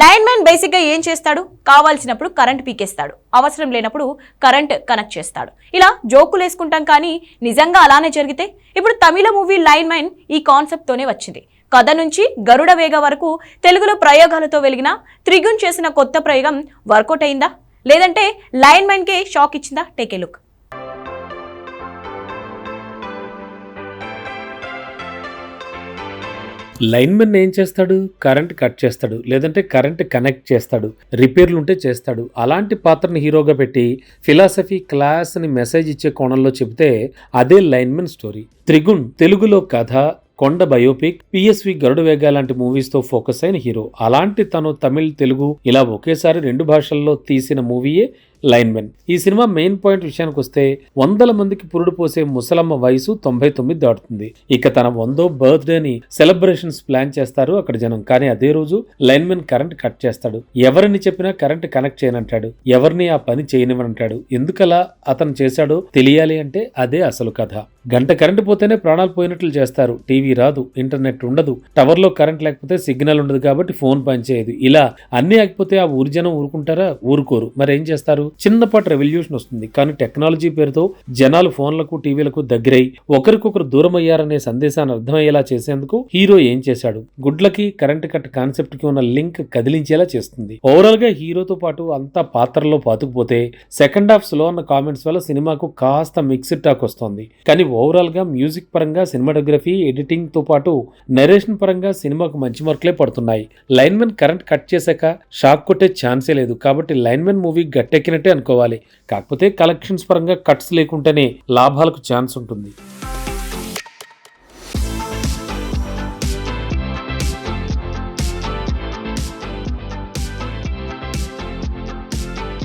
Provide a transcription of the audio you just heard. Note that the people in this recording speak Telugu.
లైన్ మ్యాన్ బేసిక్గా ఏం చేస్తాడు? కావాల్సినప్పుడు కరెంట్ పీకేస్తాడు. అవసరం లేనప్పుడు కరెంట్ కనెక్ట్ చేస్తాడు. ఇలా జోకులు వేసుకుంటాం కానీ నిజంగా అలానే జరిగితే? ఇప్పుడు తమిళ మూవీ లైన్ మ్యాన్ ఈ కాన్సెప్ట్తోనే వచ్చింది. కథ నుంచి గరుడ వేగ వరకు తెలుగులో ప్రయోగాలతో వెలిగిన త్రిగుణ్ చేసిన కొత్త ప్రయోగం వర్కౌట్ అయిందా? లేదంటే లైన్ మ్యాన్కే షాక్ ఇచ్చిందా? టేకే లుక్. లైన్మెన్ ఏం చేస్తాడు? కరెంట్ కట్ చేస్తాడు. లేదంటే కరెంట్ కనెక్ట్ చేస్తాడు. రిపేర్లు ఉంటే చేస్తాడు. అలాంటి పాత్రని హీరోగా పెట్టి ఫిలాసఫీ క్లాస్ అని మెసేజ్ ఇచ్చే కోణంలో చెబితే అదే లైన్మెన్ స్టోరీ. త్రిగుణ్ తెలుగులో కథ కొండ బయోపిక్ పిఎస్వి గరుడ వేగ లాంటి మూవీస్తో ఫోకస్ అయిన హీరో. అలాంటి తను తమిళ్ తెలుగు ఇలా ఒకేసారి రెండు భాషల్లో తీసిన మూవీయే లైన్మెన్ ఈ సినిమా మెయిన్ పాయింట్ విషయానికి వస్తే వందల మందికి పురుడు పోసే ముసలమ్మ వయసు తొంభై తొమ్మిది దాటుతుంది. ఇక తన వందో బర్త్డేని సెలబ్రేషన్స్ ప్లాన్ చేస్తారు అక్కడ జనం. కానీ అదే రోజు లైన్మెన్ కరెంట్ కట్ చేస్తాడు. ఎవరిని చెప్పినా కరెంట్ కనెక్ట్ చేయనంటాడు. ఎవరిని ఆ పని చేయనివనంటాడు ఎందుకలా అతను చేశాడో తెలియాలి అంటే అదే అసలు కథ. గంట కరెంటు పోతేనే ప్రాణాలు పోయినట్లు చేస్తారు. టీవీ రాదు ఇంటర్నెట్ ఉండదు. టవర్లో కరెంట్ లేకపోతే సిగ్నల్ ఉండదు కాబట్టి ఫోన్ పనిచేయదు. ఇలా అన్నీ ఆగిపోతే ఆ ఊరి జనం ఊరుకుంటారా? ఊరుకోరు. మరి ఏం చేస్తారు? చిన్నపాటి రెవల్యూషన్ వస్తుంది. కానీ టెక్నాలజీ పేరుతో జనాలు ఫోన్లకు టీవీలకు దగ్గరై ఒకరికొకరు దూరం అయ్యారనే సందేశాన్ని అర్థమయ్యేలా చేసేందుకు హీరో ఏం చేశాడు? గుడ్లకి కరెంట్ కట్ కాన్సెప్ట్కి ఉన్న లింక్ కదిలించేలా చేస్తుంది. ఓవరాల్గా హీరోతో పాటు అంతా పాత్రలో పాతుకుపోతే సెకండ్ హాఫ్ స్లో అన్న కామెంట్స్ వల్ల సినిమాకు కాస్త మిక్స్డ్ టాక్ వస్తుంది. కానీ ఓవరాల్గా మ్యూజిక్ పరంగా సినిమాటోగ్రఫీ ఎడిటింగ్తో పాటు నరేషన్ పరంగా సినిమాకు మంచి మార్కులే పడుతున్నాయి. లైన్మెన్ కరెంట్ కట్ చేశాక షాక్ కొట్టే ఛాన్సే లేదు. కాబట్టి లైన్మెన్ మూవీ గట్టెక్కినట్టు అనుకోవాలి. కాకపోతే కలెక్షన్స్ పరంగా కట్స్ లేకుంటేనే లాభాలకు ఛాన్స్ ఉంటుంది.